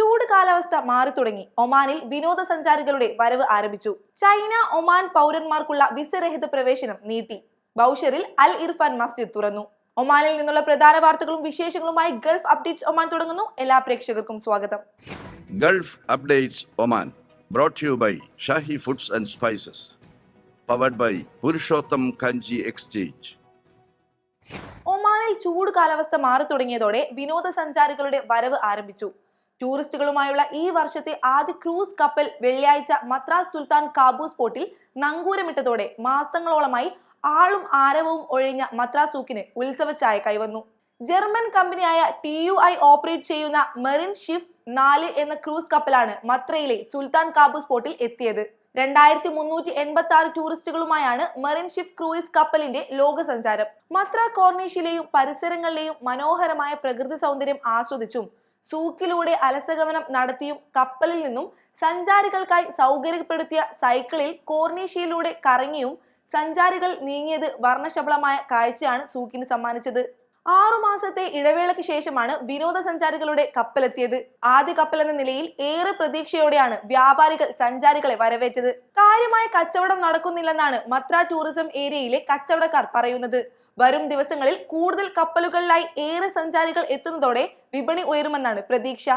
ചൂട് കാലാവസ്ഥ മാറി തുടങ്ങി ഒമാനിൽ വിനോദസഞ്ചാരികളുടെ വരവ് ആരംഭിച്ചു. ചൈന ഒമാൻ പൗരന്മാർക്കുള്ള വിസരഹിത പ്രവേശനം നീട്ടി. ബൌഷറിൽ അൽ ഇർഫാൻ മസ്ജിദ് തുറന്നു. ഒമാനിൽ നിന്നുള്ള പ്രധാന വാർത്തകളും വിശേഷങ്ങളുമായി ഗൾഫ് അപ്ഡേറ്റ്സ് ഒമാൻ തുടങ്ങുന്നു. എല്ലാ പ്രേക്ഷകർക്കും സ്വാഗതം. Gulf updates Oman brought you by Shahi foods and spices powered by Purushottam Kanji exchange. ഒമാനിൽ ചൂട് കാലാവസ്ഥ മാറി തുടങ്ങിയതോടെ വിനോദസഞ്ചാരികളുടെ വരവ് ആരംഭിച്ചു. ടൂറിസ്റ്റുകളുമായുള്ള ഈ വർഷത്തെ ആദ്യ ക്രൂസ് കപ്പൽ വെള്ളിയാഴ്ച മദ്രാസ് സുൽത്താൻ കാബൂസ് പോർട്ടിൽ നങ്കൂരമിട്ടതോടെ മാസങ്ങളോളമായി ആളും ആരവവും ഒഴിഞ്ഞ മദ്രാസൂക്കിന് ഉത്സവച്ചായ കൈവന്നു ജർമ്മൻ കമ്പനിയായ ടി യു ഐ ഓപ്പറേറ്റ് ചെയ്യുന്ന മെറിൻ ഷിഫ് നാല് എന്ന ക്രൂസ് കപ്പലാണ് മത്രയിലെ സുൽത്താൻ കാബൂസ് പോർട്ടിൽ എത്തിയത്. രണ്ടായിരത്തി മുന്നൂറ്റി എൺപത്തി ആറ് ടൂറിസ്റ്റുകളുമായാണ് മെറിൻ ഷിഫ് ക്രൂയിസ് കപ്പലിന്റെ ലോക സഞ്ചാരം മത്ര കോർണീഷിലെയും പരിസരങ്ങളിലെയും മനോഹരമായ പ്രകൃതി സൗന്ദര്യം ആസ്വദിച്ചും സൂക്കിലൂടെ അലസഗമനം നടത്തിയും കപ്പലിൽ നിന്നും സഞ്ചാരികൾക്കായി സൗകര്യപ്പെടുത്തിയ സൈക്കിളിൽ കോർണീഷ്യയിലൂടെ കറങ്ങിയും സഞ്ചാരികൾ നീങ്ങിയത് വർണശബളമായ കാഴ്ചയാണ് സൂക്കിന് സമ്മാനിച്ചത്. ആറുമാസത്തെ ഇടവേളയ്ക്ക് ശേഷമാണ് വിനോദസഞ്ചാരികളുടെ കപ്പലെത്തിയത്. ആദ്യ കപ്പൽ എന്ന നിലയിൽ ഏറെ പ്രതീക്ഷയോടെയാണ് വ്യാപാരികൾ സഞ്ചാരികളെ വരവേറ്റത്. കാര്യമായ കച്ചവടം നടക്കുന്നില്ലെന്നാണ് മത്ര ടൂറിസം ഏരിയയിലെ കച്ചവടക്കാർ പറയുന്നത്. വരും ദിവസങ്ങളിൽ കൂടുതൽ കപ്പലുകളിലായി ഏറെ സഞ്ചാരികൾ എത്തുന്നതോടെ വിപണി ഉയരുമെന്നാണ് പ്രതീക്ഷ.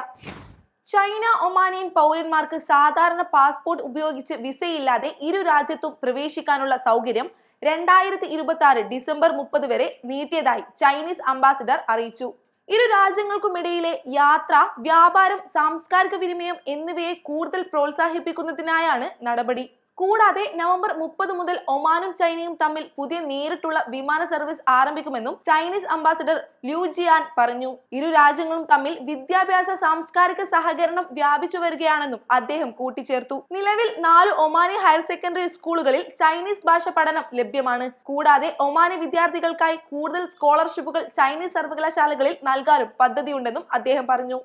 ചൈന ഒമാനിയൻ പൗരന്മാർക്ക് സാധാരണ പാസ്പോർട്ട് ഉപയോഗിച്ച് വിസയില്ലാതെ ഇരു രാജ്യത്തും പ്രവേശിക്കാനുള്ള സൗകര്യം രണ്ടായിരത്തി ഇരുപത്തി ആറ് ഡിസംബർ മുപ്പത് വരെ നീട്ടിയതായി ചൈനീസ് അംബാസിഡർ അറിയിച്ചു. ഇരു രാജ്യങ്ങൾക്കുമിടയിലെ യാത്ര വ്യാപാരം സാംസ്കാരിക വിനിമയം എന്നിവയെ കൂടുതൽ പ്രോത്സാഹിപ്പിക്കുന്നതിനായാണ് നടപടി. കൂടാതെ നവംബർ മുപ്പത് മുതൽ ഒമാനും ചൈനയും തമ്മിൽ പുതിയ നേരിട്ടുള്ള വിമാന സർവീസ് ആരംഭിക്കുമെന്നും ചൈനീസ് അംബാസിഡർ ല്യൂ ജിയാൻ പറഞ്ഞു. ഇരു രാജ്യങ്ങളും തമ്മിൽ വിദ്യാഭ്യാസ സാംസ്കാരിക സഹകരണം വ്യാപിച്ചു വരികയാണെന്നും അദ്ദേഹം കൂട്ടിച്ചേർത്തു. നിലവിൽ നാല് ഒമാനി ഹയർ സെക്കൻഡറി സ്കൂളുകളിൽ ചൈനീസ് ഭാഷ പഠനം ലഭ്യമാണ്. കൂടാതെ ഒമാനി വിദ്യാർത്ഥികൾക്കായി കൂടുതൽ സ്കോളർഷിപ്പുകൾ ചൈനീസ് സർവകലാശാലകളിൽ നൽകാനും പദ്ധതിയുണ്ടെന്നും അദ്ദേഹം പറഞ്ഞു.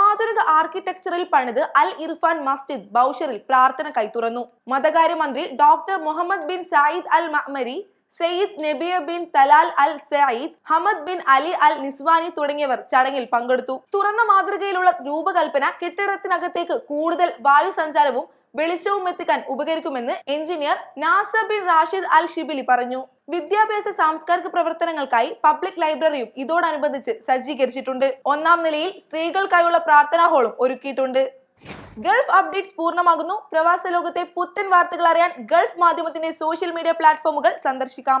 ആധുനിക ആർക്കിടെക്ചറിൽ പണിത് അൽ ഇർഫാൻ മസ്ജിദ് ബൌഷറിൽ പ്രാർത്ഥന കൈത്തുറന്നു മതകാര്യമന്ത്രി doctor Muhammad bin Said al Mahmari Sayd Nabia bin Talal al Sayyid Hamad bin Ali al Niswani തുടങ്ങിയവർ ചടങ്ങിൽ പങ്കെടുത്തു. തുറന്ന മാതൃകയിലുള്ള രൂപകൽപ്പന കെട്ടിടത്തിനകത്തേക്ക് കൂടുതൽ വായു സഞ്ചാരവും വെളിച്ചവും എത്തിക്കാൻ ഉപകരിക്കുമെന്ന് engineer Nasser bin Rashid al Shibli പറഞ്ഞു. വിദ്യാഭ്യാസ സാംസ്കാരിക പ്രവർത്തനങ്ങൾക്കായി പബ്ലിക് ലൈബ്രറിയും ഇതോടനുബന്ധിച്ച് സജ്ജീകരിച്ചിട്ടുണ്ട്. ഒന്നാം നിലയിൽ സ്ത്രീകൾക്കായുള്ള പ്രാർത്ഥനാ ഹാളും ഒരുക്കിയിട്ടുണ്ട്. ഗൾഫ് അപ്ഡേറ്റ്സ് പൂർണമാകുന്നു. പ്രവാസ ലോകത്തെ പുത്തൻ വാർത്തകൾ അറിയാൻ ഗൾഫ് മാധ്യമത്തിന്റെ സോഷ്യൽ മീഡിയ പ്ലാറ്റ്ഫോമുകൾ സന്ദർശിക്കാം.